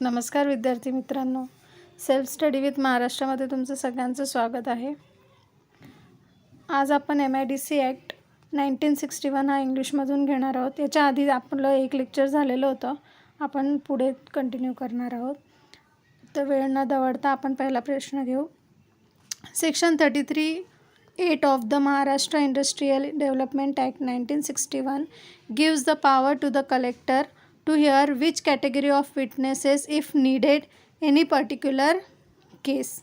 नमस्कार विद्यार्थी मित्रांनो. सेल्फ स्टडी विथ महाराष्ट्रामध्ये तुमचं सगळ्यांचं स्वागत आहे. आज आपण M I D C act nineteen sixty one हा इंग्लिशमधून घेणार आहोत. याच्या आधी आपलं एक लेक्चर झालेलं होतं. आपण पुढे कंटिन्यू करणार आहोत. तर वेळ न दवडता आपण पहिला प्रश्न घेऊ. Section thirty three eight of the Maharashtra industrial development act nineteen sixty one gives the power to the collector to hear which category of witnesses if needed any particular case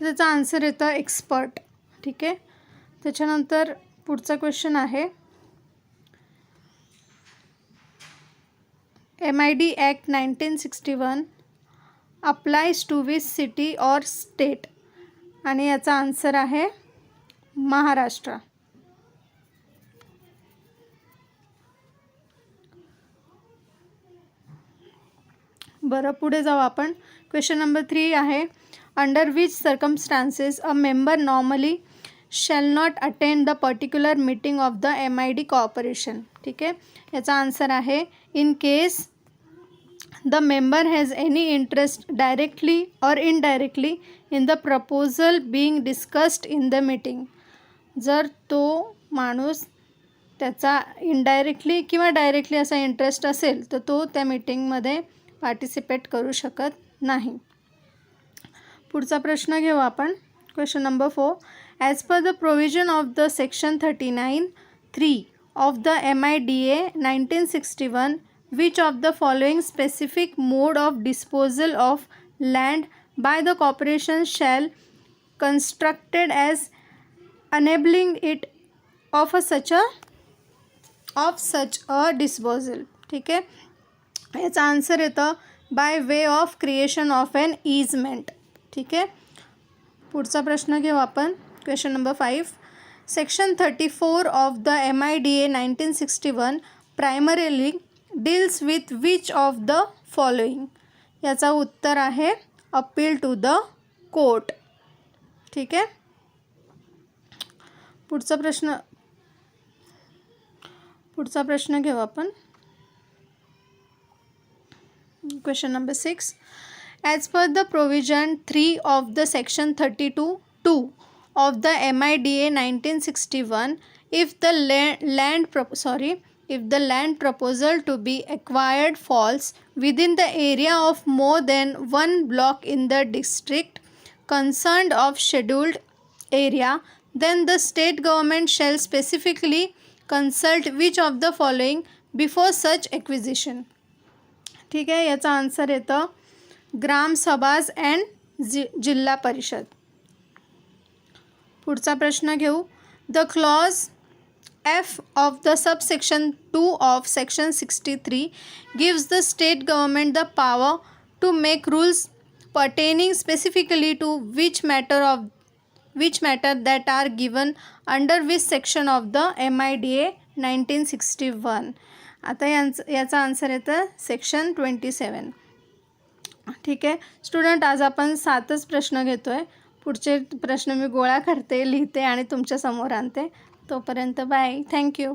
त्याचा आन्सर येतं expert ठीक आहे? त्याच्यानंतर पुढचा question आहे. M I D act nineteen sixty one applies to which city or state आणि याचा answer आहे महाराष्ट्र. बरं पुढे जाऊ आपण. क्वेश्चन नंबर थ्री आहे under which circumstances a member normally shall not attend the particular meeting of the M I D corporation ठीक आहे? याचा आन्सर आहे in case the member has any interest directly or indirectly in the proposal being discussed in the meeting जर तो माणूस त्याचा indirectly किंवा directly असा इंटरेस्ट असेल तर तो त्या मीटिंगमध्ये पार्टिसिपेट करू शकत नाही. पुढचा प्रश्न घेऊ आपण. Question number four as per the provision of the section thirty nine three of the M I D A nineteen sixty one which of the following specific mode of disposal of land by the corporation shall constructed as enabling it of a such a of such a disposal ठीक आहे? याचा answer येतं by way of creation of an easement ठीक आहे? पुढचा प्रश्न घेऊ आपण. Question number five section thirty four of the M I D A nineteen sixty one primarily deals with which of the following याचा उत्तर आहे अपील टू द कोर्ट ठीक आहे? पुढचा प्रश्न पुढचा प्रश्न घेऊ आपण. Question number 6. As per the provision 3 of the section 32 2 of the MIDA 1961, if the land, land sorry, if the land proposal to be acquired falls within the area of more than one block in the district concerned of scheduled area, then the state government shall specifically consult which of the following before such acquisition. ठीक आहे? याचा answer येतं ग्रामसभाज and जि जिल्हा परिषद. पुढचा प्रश्न घेऊ. The clause F of the sub section two of section sixty three gives the state government the power to make rules pertaining specifically to which matter of which matter that are given under which section of the M I D A 1961 आता यांचं याचा answer येतं section twenty सेवन ठीक आहे? Student आज आपण सातच प्रश्न घेतो आहे पुढचे प्रश्न मी गोळा करते लिहिते आणि तुमच्यासमोर आणते. तोपर्यंत बाय थँक्यू